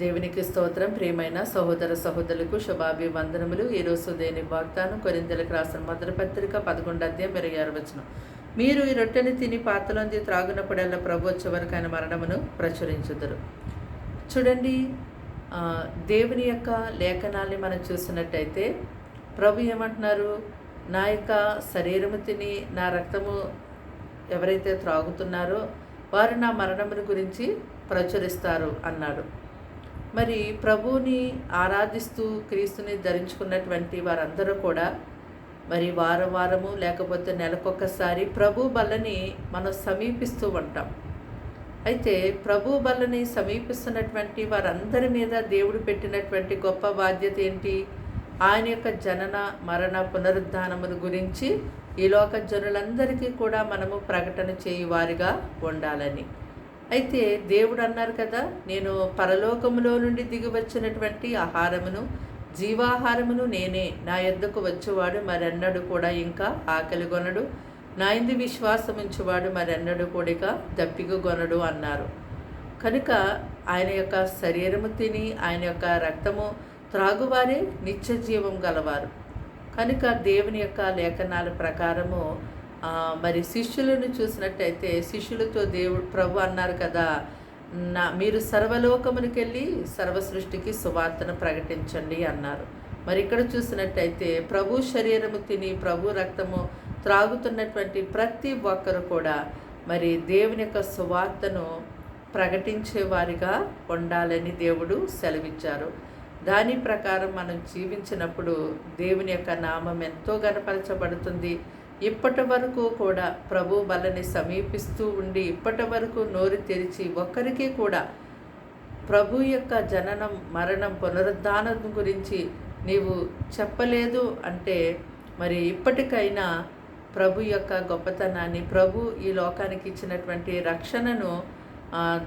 దేవునికి స్తోత్రం. ప్రియమైన సహోదర సహోదరులకు శుభాభివందనములు. ఈరోజు దేని వాగ్దానం? కొరిందలకు రాసిన మొదటి పత్రిక పదకొండు అధ్యాయం ఇరవై ఆరు వచ్చిన మీరు ఈ రొట్టెని తిని పాత్రలోంది త్రాగునప్పుడల్లా ప్రభు వచ్చే ఆయన మరణమును ప్రచురించుదురు. చూడండి దేవుని యొక్క లేఖనాల్ని మనం చూసినట్టయితే ప్రభు ఏమంటున్నారు? నా యొక్క శరీరము తిని నా రక్తము ఎవరైతే త్రాగుతున్నారో వారు నా మరణమును గురించి ప్రచురిస్తారు అన్నాడు. మరి ప్రభువుని ఆరాధిస్తూ క్రీస్తుని ధరించుకున్నటువంటి వారందరూ కూడా మరి వారం వారము లేకపోతే నెలకొకసారి ప్రభు బల్లని మనం సమీపిస్తూ ఉంటాం. అయితే ప్రభు బల్లని సమీపిస్తున్నటువంటి వారందరి మీద దేవుడు పెట్టినటువంటి గొప్ప బాధ్యత ఏంటి? ఆయన యొక్క జనన మరణ పునరుద్ధానముల గురించి ఈ లోక జనులందరికీ కూడా మనము ప్రకటన చేయు వారిగా ఉండాలని. అయితే దేవుడు అన్నారు కదా నేను పరలోకములో నుండి దిగి వచ్చినటువంటి ఆహారమును జీవాహారమును నేనే. నా యొద్దకు వచ్చేవాడు మరెన్నడు కూడా ఇంకా ఆకలి కొనడు. నా ఇందు విశ్వాసముంచేవాడు మరెన్నడు కూడా దప్పిక కొనడు అన్నారు. కనుక ఆయన యొక్క శరీరము తిని ఆయన యొక్క రక్తము త్రాగువారే నిత్య జీవం గలవారు. కనుక దేవుని యొక్క లేఖనాల ప్రకారము మరి శిష్యులను చూసినట్టయితే శిష్యులతో దేవుడు ప్రభు అన్నారు కదా నా మీరు సర్వలోకమునికెళ్ళి సర్వసృష్టికి సర్వ సృష్టికి సువార్తను ప్రకటించండి అన్నారు. మరి ఇక్కడ చూసినట్టయితే ప్రభు శరీరము తిని ప్రభు రక్తము త్రాగుతున్నటువంటి ప్రతి ఒక్కరు కూడా మరి దేవుని యొక్క సువార్తను ప్రకటించేవారిగా ఉండాలని దేవుడు సెలవిచ్చారు. దాని ప్రకారం మనం జీవించినప్పుడు దేవుని యొక్క నామం ఎంతో గనపరచబడుతుంది ఇప్పటి వరకు కూడా ప్రభు బలని సమీపిస్తూ ఉండి ఇప్పటి వరకు నోరు తెరిచి ఒక్కరికి కూడా ప్రభు యొక్క జననం మరణం పునరుద్ధానం గురించి నీవు చెప్పలేదు అంటే మరి ఇప్పటికైనా ప్రభు యొక్క గొప్పతనాన్ని ప్రభు ఈ లోకానికి ఇచ్చినటువంటి రక్షణను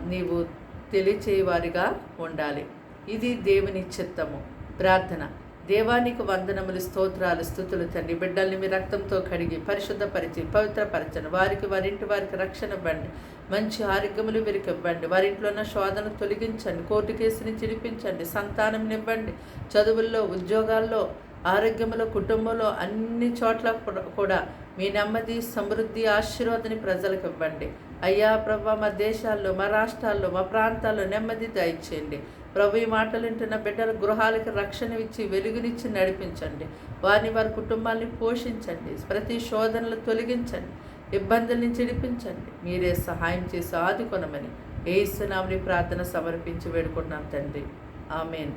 నీవు తెలియచేయవారిగా ఉండాలి. ఇది దేవుని చిత్తము. ప్రార్థన. దేవానికి వందనములు స్తోత్రాలు స్థుతులు తండ్రి. బిడ్డల్ని మీ రక్తంతో కడిగి పరిశుద్ధపరిచి పవిత్రపరచండి. వారికి వారింటి వారికి రక్షణ ఇవ్వండి. మంచి ఆరోగ్యములు వీరికి ఇవ్వండి. వారింట్లో ఉన్న శోధన తొలగించండి. కోర్టు కేసుని చిరిపించండి సంతానం ఇవ్వండి చదువుల్లో ఉద్యోగాల్లో ఆరోగ్యంలో కుటుంబంలో అన్ని చోట్ల కూడా- కూడా మీ నెమ్మది సమృద్ధి ఆశీర్వాదని ప్రజలకు ఇవ్వండి. అయ్యా ప్రభా మా దేశాల్లో మా రాష్ట్రాల్లో మా ప్రాంతాల్లో నెమ్మది దయచేయండి. ప్రభు ఈ మాటలు వింటున్న బిడ్డల గృహాలకు రక్షణ ఇచ్చి వెలుగునిచ్చి నడిపించండి. వారిని వారి కుటుంబాన్ని పోషించండి. ప్రతి శోధనలు తొలగించండి. ఇబ్బందుల నుంచి విడిపించండి మీరే సహాయం చేసి ఆదుకొనమని ఏసునామని ప్రార్థన సమర్పించి వేడుకుంటున్నాం తండ్రి. ఆమెన్.